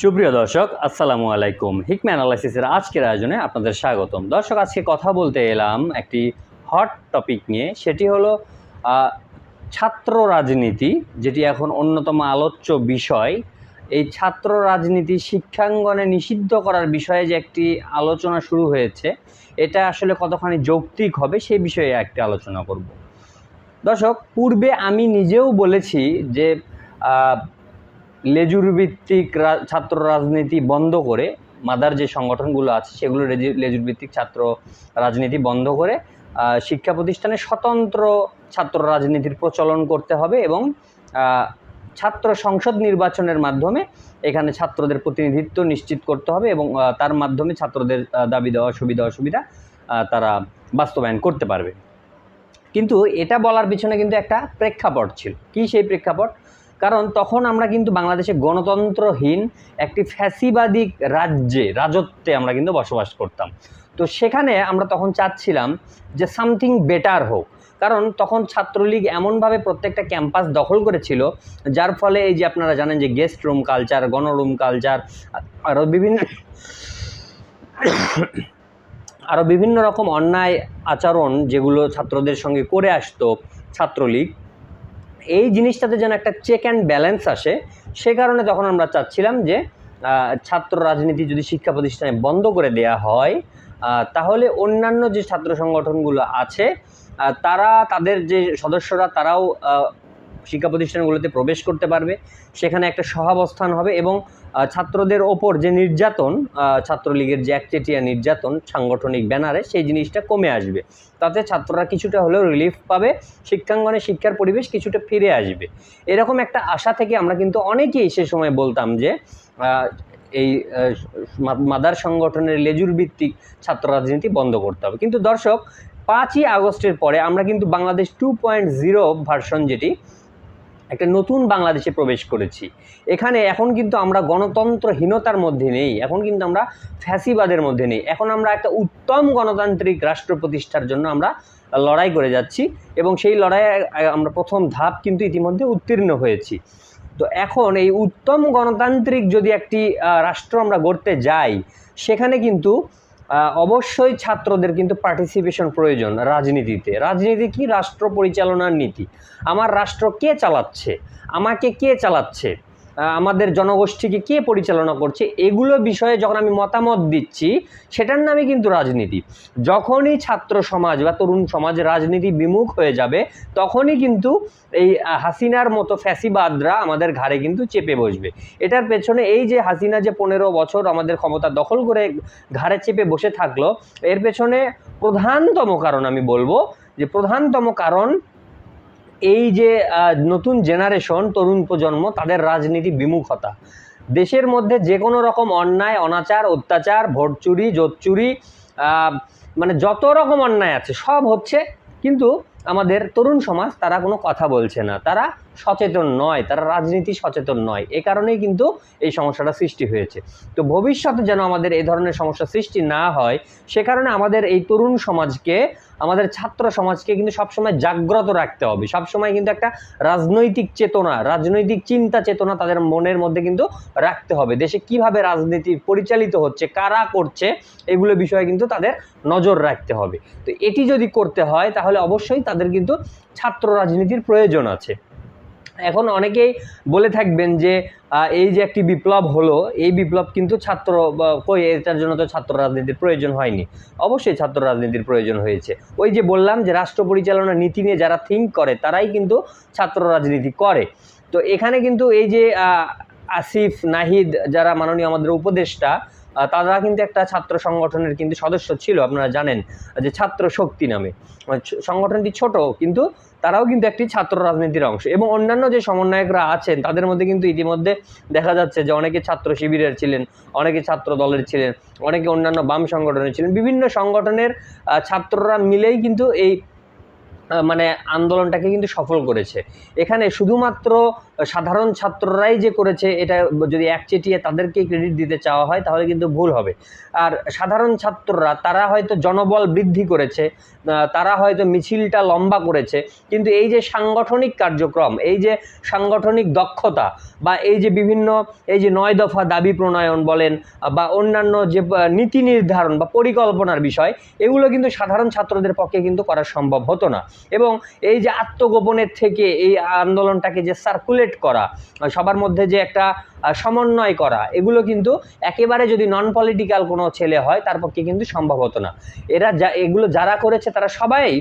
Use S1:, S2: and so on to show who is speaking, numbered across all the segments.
S1: সুপ্রিয় দর্শক, আসসালামু আলাইকুম। হিকমা অ্যানালাইসিসের আজকের আয়োজনে আপনাদের স্বাগতম। দর্শক, আজকে কথা বলতে এলাম একটি হট টপিক নিয়ে। সেটি হলো ছাত্র রাজনীতি, যেটি এখন অন্যতম আলোচ্য বিষয়। এই ছাত্র রাজনীতি শিক্ষাঙ্গনে নিষিদ্ধ করার বিষয়ে যে একটি আলোচনা শুরু হয়েছে, এটা আসলে কতখানি যৌক্তিক হবে সেই বিষয়ে একটি আলোচনা করব। দর্শক, পূর্বে আমি নিজেও বলেছি যে লেজুর ভিত্তিক ছাত্র রাজনীতি বন্ধ করে, মাদার যে সংগঠনগুলো আছে সেগুলো লেজু- লেজুর ভিত্তিক ছাত্র রাজনীতি বন্ধ করে শিক্ষা প্রতিষ্ঠানে স্বতন্ত্র ছাত্র রাজনীতির প্রচলন করতে হবে এবং ছাত্র সংসদ নির্বাচনের মাধ্যমে এখানে ছাত্রদের প্রতিনিধিত্ব নিশ্চিত করতে হবে এবং তার মাধ্যমে ছাত্রদের দাবি দেওয়া, সুবিধা, অসুবিধা তারা বাস্তবায়ন করতে পারবে। কিন্তু এটা বলার পিছনে কিন্তু একটা প্রেক্ষাপট ছিল। কি সেই প্রেক্ষাপট? কারণ তখন আমরা কিন্তু বাংলাদেশে গণতন্ত্রহীন একটি ফ্যাসিবাদী রাজ্যে, রাজত্বে আমরা কিন্তু বসবাস করতাম। তো সেখানে আমরা তখন চাচ্ছিলাম যে সামথিং বেটার হোক। কারণ তখন ছাত্রলীগ এমনভাবে প্রত্যেকটা ক্যাম্পাস দখল করেছিল, যার ফলে এই যে আপনারা জানেন যে গেস্ট রুম কালচার গণরুম কালচার আরও বিভিন্ন আরও বিভিন্ন রকম অন্যায় আচরণ যেগুলো ছাত্রদের সঙ্গে করে আসতো ছাত্রলীগ এই জিনিসটাতে যেন একটা চেক অ্যান্ড ব্যালেন্স আসে, সে কারণে তখন আমরা চাচ্ছিলাম যে ছাত্র রাজনীতি যদি শিক্ষা প্রতিষ্ঠানে বন্ধ করে দেয়া হয় তাহলে অন্যান্য যে ছাত্র সংগঠনগুলো আছে তারা, তাদের যে সদস্যরা, তারাও শিক্ষা প্রতিষ্ঠানগুলোতে প্রবেশ করতে পারবে। সেখানে একটা সহাবস্থান হবে এবং ছাত্রদের ওপর যে নির্যাতন ছাত্রলীগের যে একচেটিয়া নির্যাতন, সাংগঠনিক ব্যানারে সেই জিনিসটা কমে আসবে। তাতে ছাত্ররা কিছুটা হলেও রিলিফ পাবে, শিক্ষাঙ্গনে শিক্ষার পরিবেশ কিছুটা ফিরে আসবে। এরকম একটা আশা থেকে আমরা কিন্তু অনেকেই সে সময় বলতাম যে এই মাদার সংগঠনের লেজুর ভিত্তিক ছাত্র রাজনীতি বন্ধ করতে হবে। কিন্তু দর্শক, পাঁচই আগস্টের পরে আমরা কিন্তু Bangladesh two point zero version যেটি একটা নতুন বাংলাদেশে প্রবেশ করেছি। এখানে এখন কিন্তু আমরা গণতন্ত্রহীনতার মধ্যে নেই, এখন কিন্তু আমরা ফ্যাসিবাদের মধ্যে নেই। এখন আমরা একটা উত্তম গণতান্ত্রিক রাষ্ট্র প্রতিষ্ঠার জন্য আমরা লড়াই করে যাচ্ছি এবং সেই লড়াইয়ে আমরা প্রথম ধাপ কিন্তু ইতিমধ্যে উত্তীর্ণ হয়েছি। তো এখন এই উত্তম গণতান্ত্রিক যদি একটি রাষ্ট্র আমরা গড়তে যাই, সেখানে কিন্তু অবশ্যই ছাত্রদের কিন্তু পার্টিসিপেশন প্রয়োজন রাজনীতিতে। রাজনীতি কি? রাষ্ট্র পরিচালনার নীতি। আমার রাষ্ট্র কে চালাচ্ছে? আমাকে কে চালাচ্ছে? আমাদের জনগোষ্ঠীকে কে পরিচালনা করছে এগুলো বিষয়ে যখন আমি মতামত দিচ্ছি, সেটার নামে কিন্তু রাজনীতি। যখনই ছাত্র সমাজ বা তরুণ সমাজ রাজনীতি বিমুখ হয়ে যাবে, তখনই কিন্তু এই হাসিনার মতো ফ্যাসিবাদরা আমাদের ঘাড়ে কিন্তু চেপে বসবে। এটার পেছনে এই যে হাসিনা যে পনেরো বছর আমাদের ক্ষমতা দখল করে ঘাড়ে চেপে বসে থাকল, এর পেছনে প্রধানতম কারণ আমি বলব যে প্রধানতম কারণ এই যে নতুন জেনারেশন তরুণ প্রজন্ম, তাদের রাজনীতি বিমুখতা। দেশের মধ্যে যে কোনো রকম অন্যায়, অনাচার, অত্যাচার ভোট চুরি জোট চুরি মানে যত রকম অন্যায় আছে, সব হচ্ছে কিন্তু আমাদের তরুণ সমাজ তারা কোনো কথা বলছে না। তারা সচেতন নয়, তারা রাজনীতি সচেতন নয়। এ কারণেই কিন্তু এই সমস্যাটা সৃষ্টি হয়েছে। তো ভবিষ্যতে যেন আমাদের এই ধরনের সমস্যা সৃষ্টি না হয়, সে কারণে আমাদের এই তরুণ সমাজকে আমাদের ছাত্র সমাজকে কিন্তু সবসময় জাগ্রত রাখতে হবে। সবসময় কিন্তু একটা রাজনৈতিক চেতনা, রাজনৈতিক চিন্তা চেতনা তাদের মনের মধ্যে কিন্তু রাখতে হবে। দেশে কীভাবে রাজনীতি পরিচালিত হচ্ছে, কারা করছে, এগুলো বিষয়ে কিন্তু তাদের নজর রাখতে হবে। তো এটি যদি করতে হয়, তাহলে অবশ্যই তাদের কিন্তু ছাত্র রাজনীতির প্রয়োজন আছে। এখন অনেকেই বলে থাকবেন যে এই যে একটি বিপ্লব হলো, এই বিপ্লব কিন্তু ছাত্র কই, এটার জন্য তো ছাত্র রাজনীতির প্রয়োজন হয়নি। অবশ্যই ছাত্র রাজনীতির প্রয়োজন হয়েছে। ওই যে বললাম যে, রাষ্ট্র পরিচালনা নীতি নিয়ে যারা থিঙ্ক করে, তারাই কিন্তু ছাত্র রাজনীতি করে। তো এখানে কিন্তু এই যে আসিফ, নাহিদ যারা মাননীয় আমাদের উপদেষ্টা তারা কিন্তু একটা ছাত্র সংগঠনের কিন্তু সদস্য ছিল, আপনারা জানেন, যে ছাত্র শক্তি নামে। সংগঠনটি ছোট, কিন্তু তারাও কিন্তু একটি ছাত্র রাজনীতির অংশ। এবং অন্যান্য যে সমন্বয়করা আছেন, তাদের মধ্যে কিন্তু ইতিমধ্যে দেখা যাচ্ছে যে অনেকে ছাত্র শিবিরের ছিলেন, অনেকে ছাত্র দলের ছিলেন, অনেকে অন্যান্য বাম সংগঠনের ছিলেন। বিভিন্ন সংগঠনের ছাত্ররা মিলেই কিন্তু এই মানে আন্দোলনটাকে কিন্তু সফল করেছে। এখানে শুধুমাত্র সাধারণ ছাত্ররাই যে করেছে, এটা যদি একচেটিয়ে তাদেরকে ক্রেডিট দিতে চাওয়া হয়, তাহলে কিন্তু ভুল হবে। আর সাধারণ ছাত্ররা, তারা হয়তো জনবল বৃদ্ধি করেছে তারা হয়তো মিছিলটা লম্বা করেছে, কিন্তু এই যে সাংগঠনিক কার্যক্রম, এই যে সাংগঠনিক দক্ষতা, বা এই যে বিভিন্ন, এই যে নয় দফা দাবি প্রণয়ন বলেন, বা অন্যান্য যে নীতি নির্ধারণ বা পরিকল্পনার বিষয়, এগুলো কিন্তু সাধারণ ছাত্রদের পক্ষে কিন্তু করা সম্ভব হতো না। এবং এই যে আত্মগোপনের থেকে এই আন্দোলনটাকে যে সার্কুলেট করা সবার মধ্যে যে একটা সমন্বয় করা, এগুলো কিন্তু একেবারে যদি নন পলিটিক্যাল কোনো ছেলে হয়, তার পক্ষে কিন্তু সম্ভব হতো না। এরা যা, এগুলো যারা করেছে, তারা সবাই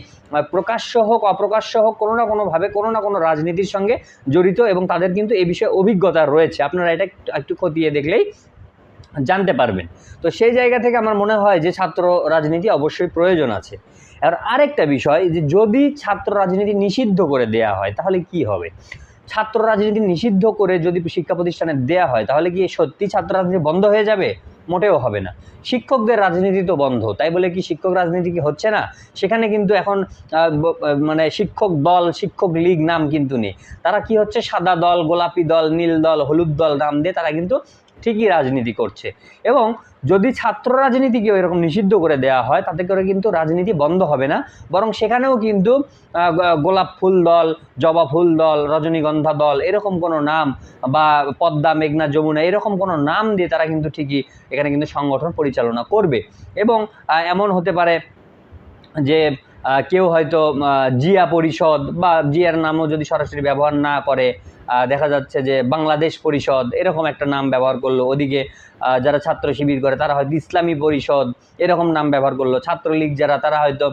S1: প্রকাশ্য হোক, অপ্রকাশ্য হোক, কোনো না কোনোভাবে কোনো না কোনো রাজনীতির সঙ্গে জড়িত, এবং তাদের কিন্তু এ বিষয়ে অভিজ্ঞতা রয়েছে। আপনারা এটা একটু- একটু খতিয়ে দেখলেই জানতে পারবেন। তো সেই জায়গা থেকে আমার মনে হয় যে ছাত্র রাজনীতি অবশ্যই প্রয়োজন আছে। আর আরেকটা বিষয়, যে যদি ছাত্র রাজনীতি নিষিদ্ধ করে দেয়া হয়, তাহলে কি হবে? ছাত্র রাজনীতি নিষিদ্ধ করে যদি শিক্ষা প্রতিষ্ঠানে দেয়া হয়, তাহলে কি সত্যি ছাত্র রাজনীতি বন্ধ হয়ে যাবে? মোটেও হবে না। শিক্ষকদের রাজনীতি তো বন্ধ, তাই বলে কি শিক্ষক রাজনীতি কি হচ্ছে না? সেখানে কিন্তু এখন মানে শিক্ষক দল, শিক্ষক লীগ নাম কিন্তু নেই। তারা কি হচ্ছে? সাদা দল, গোলাপি দল, নীল দল, হলুদ দল নাম দিয়ে তারা কিন্তু ঠিকই রাজনীতি করছে। এবং যদি ছাত্র রাজনীতিকে এরকম নিষিদ্ধ করে দেওয়া হয়, তাতে করে কিন্তু রাজনীতি বন্ধ হবে না। বরং সেখানেও কিন্তু গোলাপ ফুল দল, জবা ফুল দল, রজনীগন্ধা দল, এরকম কোনো নাম বা পদ্মা, মেঘনা, যমুনা, এরকম কোনো নাম দিয়ে তারা কিন্তু ঠিকই এখানে কিন্তু সংগঠন পরিচালনা করবে। এবং এমন হতে পারে যে কেউ হয়তো জিয়া পরিষদ বা জিয়ার নামও যদি সরাসরি ব্যবহার না করে দেখা যাচ্ছে যে বাংলাদেশ পরিষদ এরকম একটা নাম ব্যবহার করল। ওদিকে যারা ছাত্র শিবির করে, তারা হয়তো ইসলামী পরিষদ এরকম নাম ব্যবহার করল। ছাত্রলীগ যারা, তারা হয়তো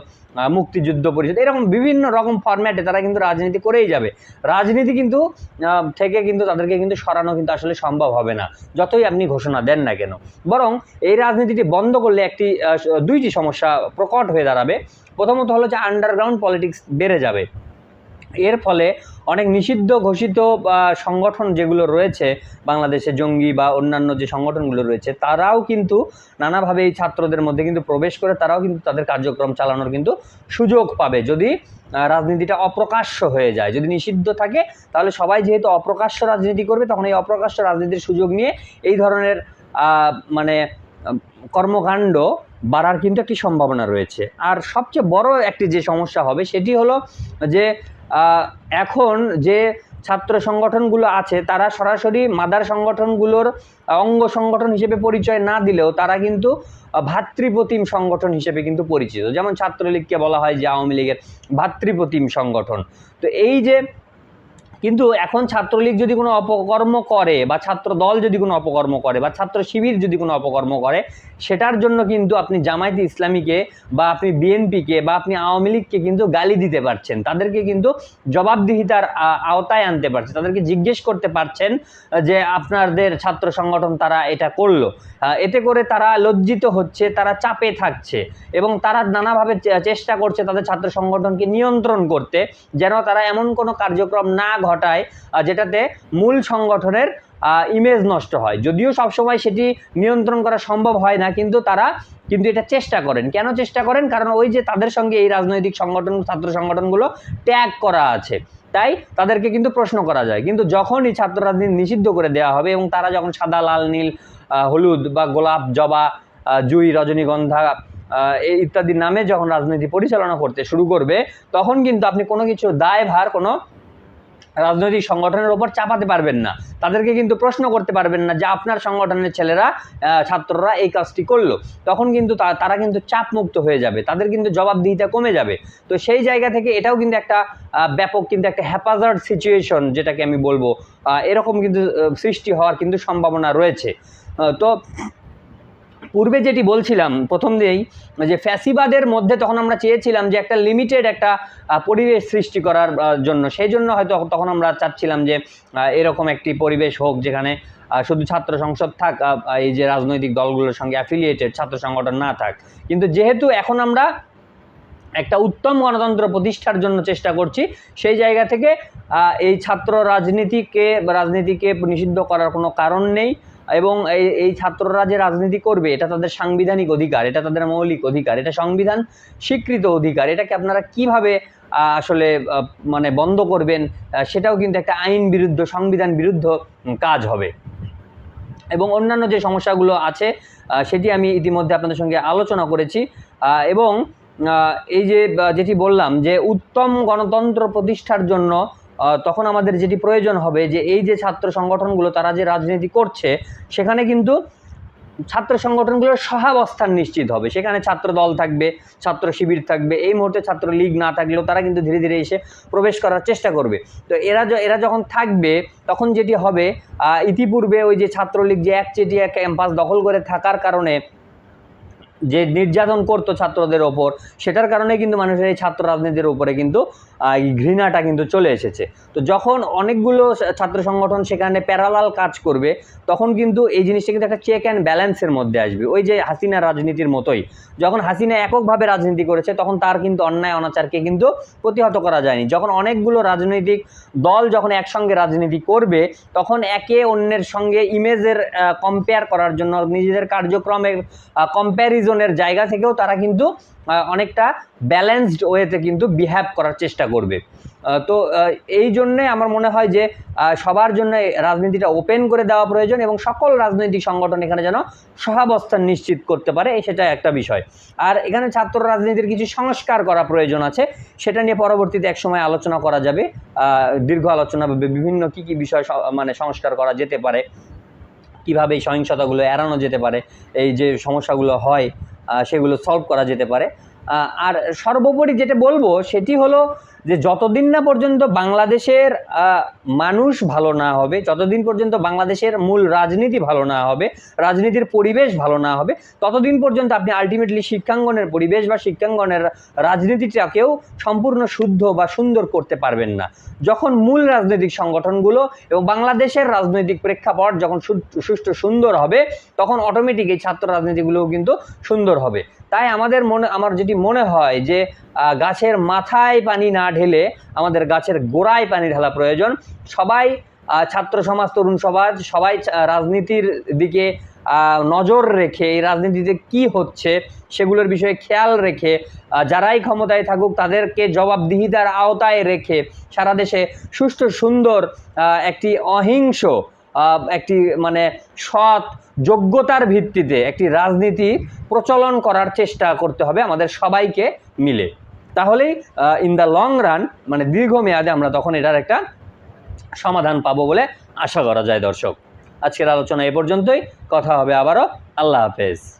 S1: মুক্তিযুদ্ধ পরিষদ এরকম বিভিন্ন রকম ফরম্যাটে তারা কিন্তু রাজনীতি করেই যাবে। রাজনীতি কিন্তু থেকে কিন্তু তাদেরকে কিন্তু সরানো কিন্তু আসলে সম্ভব হবে না, যতই আপনি ঘোষণা দেন না কেন। বরং এই রাজনীতিটি বন্ধ করলে একটি দুইটি সমস্যা প্রকট হয়ে দাঁড়াবে। প্রথমত হলো যে আন্ডারগ্রাউন্ড পলিটিক্স বেড়ে যাবে। এর ফলে অনেক নিষিদ্ধ ঘোষিত সংগঠন যেগুলো রয়েছে বাংলাদেশে জঙ্গি বা অন্যান্য যে সংগঠনগুলো রয়েছে, তারাও কিন্তু নানাভাবে এই ছাত্রদের মধ্যে কিন্তু প্রবেশ করে, তারাও কিন্তু তাদের কার্যক্রম চালানোর কিন্তু সুযোগ পাবে। যদি রাজনীতিটা অপ্রকাশ্য হয়ে যায়, যদি নিষিদ্ধ থাকে, তাহলে সবাই যেহেতু অপ্রকাশ্য রাজনীতি করবে, তখন এই অপ্রকাশ্য রাজনীতির সুযোগ নিয়ে এই ধরনের মানে কর্মকাণ্ড বাড়ার কিন্তু একটি সম্ভাবনা রয়েছে। আর সবচেয়ে বড় একটি যে সমস্যা হবে, সেটি হলো যে এখন যে ছাত্র সংগঠনগুলো আছে, তারা সরাসরি মাদার সংগঠনগুলোর অঙ্গ সংগঠন হিসেবে পরিচয় না দিলেও তারা কিন্তু ভাতৃপ্রতিম সংগঠন হিসেবে কিন্তু পরিচিত। যেমন ছাত্রলীগকে বলা হয় যে আওয়ামী লীগের ভাতৃপ্রতিম সংগঠন। তো এই যে কিন্তু এখন ছাত্রলীগ যদি কোনো অপকর্ম করে বা ছাত্র দল যদি কোনো অপকর্ম করে বা ছাত্র শিবির যদি কোনো অপকর্ম করে, সেটার জন্য কিন্তু আপনি জামায়াতে ইসলামীকে বা আপনি বিএনপিকে বা আপনি আওয়ামী লীগকে কিন্তু গালি দিতে পারছেন। তাদেরকে কিন্তু জবাবদিহিতার আওতায় আনতে পারছেন তাদেরকে জিজ্ঞেস করতে পারছেন যে আপনাদের ছাত্র সংগঠন তারা এটা করল। এতে করে তারা লজ্জিত হচ্ছে, তারা চাপে থাকছে এবং তারা নানাভাবে চেষ্টা করছে তাদের ছাত্র সংগঠনকে নিয়ন্ত্রণ করতে, যেন তারা এমন কোনো কার্যক্রম না ঘটায় যেটাতে মূল সংগঠনের ইমেজ নষ্ট হয়। যদিও সবসময় সেটি নিয়ন্ত্রণ করা সম্ভব হয় না, কিন্তু তারা কিন্তু এটা চেষ্টা করেন। কেন চেষ্টা করেন? কারণ ওই যে তাদের সঙ্গে এই রাজনৈতিক সংগঠন, ছাত্র সংগঠনগুলো ট্যাগ করা আছে। তাই তাদেরকে কিন্তু প্রশ্ন করা যায়। কিন্তু যখনই ছাত্র রাজনীতি নিষিদ্ধ করে দেওয়া হবে এবং তারা যখন সাদা, লাল, নীল হলুদ বা গোলাপ, জবা জুই, রজনীগন্ধা ইত্যাদি নামে যখন রাজনীতি পরিচালনা করতে শুরু করবে, তখন কিন্তু আপনি কোনো কিছু দায়ভার, কোনো রাজনৈতিক সংগঠনের ওপর চাপাতে পারবেন না। তাদেরকে কিন্তু প্রশ্ন করতে পারবেন না যে আপনার সংগঠনের ছেলেরা ছাত্ররা এই কাজটি করল। তখন কিন্তু তারা কিন্তু চাপমুক্ত হয়ে যাবে। তাদের কিন্তু জবাবদিহিতা কমে যাবে। তো সেই জায়গা থেকে এটাও কিন্তু একটা ব্যাপক কিন্তু একটা হ্যাপাজার্ড সিচুয়েশন যেটাকে আমি বলব এরকম কিন্তু সৃষ্টি হওয়ার কিন্তু সম্ভাবনা রয়েছে। তো পূর্বে যেটি বলছিলাম, প্রথম দিয়েই, যে ফ্যাসিবাদের মধ্যে তখন আমরা চেয়েছিলাম যে একটা লিমিটেড একটা পরিবেশ সৃষ্টি করার জন্য। সেই জন্য হয়তো তখন আমরা চাচ্ছিলাম যে এরকম একটি পরিবেশ হোক যেখানে শুধু ছাত্র সংসদ থাক এই যে রাজনৈতিক দলগুলোর সঙ্গে অ্যাফিলিয়েটেড ছাত্র সংগঠন না থাক। কিন্তু যেহেতু এখন আমরা একটা উত্তম গণতন্ত্র প্রতিষ্ঠার জন্য চেষ্টা করছি, সেই জায়গা থেকে এই ছাত্র রাজনীতিকে রাজনীতিকে নিষিদ্ধ করার কোনো কারণ নেই। এবং এই এই ছাত্ররা যে রাজনীতি করবে, এটা তাদের সাংবিধানিক অধিকার, এটা তাদের মৌলিক অধিকার, এটা সংবিধান স্বীকৃত অধিকার, এটাকে আপনারা কীভাবে আসলে মানে বন্ধ করবেন সেটাও কিন্তু একটা আইন বিরুদ্ধ, সংবিধান বিরুদ্ধ কাজ হবে। এবং অন্যান্য যে সমস্যাগুলো আছে সেটি আমি ইতিমধ্যে আপনাদের সঙ্গে আলোচনা করেছি। এবং এই যে যেটি বললাম যে, উত্তম গণতন্ত্র প্রতিষ্ঠার জন্য তখন আমাদের যেটি প্রয়োজন হবে যে এই যে ছাত্র সংগঠনগুলো তারা যে রাজনীতি করছে, সেখানে কিন্তু ছাত্র সংগঠনগুলোর সহাবস্থান নিশ্চিত হবে। সেখানে ছাত্র দল থাকবে, ছাত্র শিবির থাকবে, এই মুহূর্তে ছাত্র লীগ না থাকলেও তারা কিন্তু ধীরে ধীরে এসে প্রবেশ করার চেষ্টা করবে। তো এরা এরা যখন থাকবে, তখন যেটি হবে ইতিপূর্বে ওই যে ছাত্রলীগ যে একচেটিয়া ক্যাম্পাস দখল করে থাকার কারণে যে নির্যাতন করতো ছাত্রদের ওপর, সেটার কারণে কিন্তু মানুষের এই ছাত্র রাজনীতির উপরে কিন্তু ঘৃণাটা কিন্তু চলে এসেছে। তো যখন অনেকগুলো ছাত্র সংগঠন সেখানে প্যারালাল কাজ করবে, তখন কিন্তু এই জিনিসটা কিন্তু একটা চেক অ্যান্ড ব্যালেন্সের মধ্যে আসবে। ওই যে হাসিনা রাজনীতির মতোই। যখন হাসিনা এককভাবে রাজনীতি করেছে, তখন তার কিন্তু অন্যায় অনাচারকে কিন্তু প্রতিহত করা যায়নি। যখন অনেকগুলো রাজনৈতিক দল যখন একসঙ্গে রাজনীতি করবে, তখন একে অন্যের সঙ্গে ইমেজের কম্পেয়ার করার জন্য, নিজেদের কার্যক্রমের কম্প্যারিজনের জায়গা থেকেও তারা কিন্তু অনেকটা ব্যালেন্সড ওয়েতে কিন্তু বিহেভ করার চেষ্টা করবে। তো এই জন্যে আমার মনে হয় যে সবার জন্য রাজনীতিটা ওপেন করে দেওয়া প্রয়োজন এবং সকল রাজনৈতিক সংগঠন এখানে যেন সহাবস্থান নিশ্চিত করতে পারে সেটা একটা বিষয়। আর এখানে ছাত্র রাজনীতির কিছু সংস্কার করা প্রয়োজন আছে, সেটা নিয়ে পরবর্তীতে এক সময় আলোচনা করা যাবে। দীর্ঘ আলোচনা বিভিন্ন কি কি বিষয় মানে সংস্কার করা যেতে পারে। কীভাবে এই সহিংসতাগুলো এড়ানো যেতে পারে, এই যে সমস্যাগুলো হয় সেগুলো সলভ করা যেতে পারে। আর সর্বোপরি যেটা বলব সেটি হলো যে যতদিন না পর্যন্ত বাংলাদেশের মানুষ ভালো না হবে, যতদিন পর্যন্ত বাংলাদেশের মূল রাজনীতি ভালো না হবে, রাজনীতির পরিবেশ ভালো না হবে, ততদিন পর্যন্ত আপনি আলটিমেটলি শিক্ষাঙ্গনের পরিবেশ বা শিক্ষাঙ্গনের রাজনীতিটাকেও সম্পূর্ণ শুদ্ধ বা সুন্দর করতে পারবেন না। যখন মূল রাজনৈতিক সংগঠনগুলো এবং বাংলাদেশের রাজনৈতিক প্রেক্ষাপট যখন সুষ্ঠু সুন্দর হবে, তখন অটোমেটিক এই ছাত্র রাজনীতিগুলোও কিন্তু সুন্দর হবে। তাই আমাদের মনে, আমার যেটি মনে হয় যে গাছের মাথায় পানি না ঢেলে আমাদের গাছের গোড়ায় পানি ঢালা প্রয়োজন। সবাই ছাত্র সমাজ, তরুণ সমাজ, সবাই রাজনীতির দিকে নজর রেখে এই রাজনীতিতে কি হচ্ছে সেগুলোর বিষয়ে খেয়াল রেখে যারাই ক্ষমতায় থাকুক তাদেরকে জবাবদিহিতার আওতায় রেখে সারা দেশে সুষ্ঠু, সুন্দর একটি অহিংস একটি মানে সৎ, যোগ্যতার ভিত্তিতে একটি রাজনীতি প্রচলন করার চেষ্টা করতে হবে আমাদের সবাইকে মিলে। তাহলেই ইন দ্য লং রান মানে দীর্ঘমেয়াদে আমরা তখন এটার একটা সমাধান পাবো বলে আশা করা যায় দর্শক। আজকের আলোচনা এ পর্যন্তই। কথা হবে আবারও। আল্লাহ হাফেজ।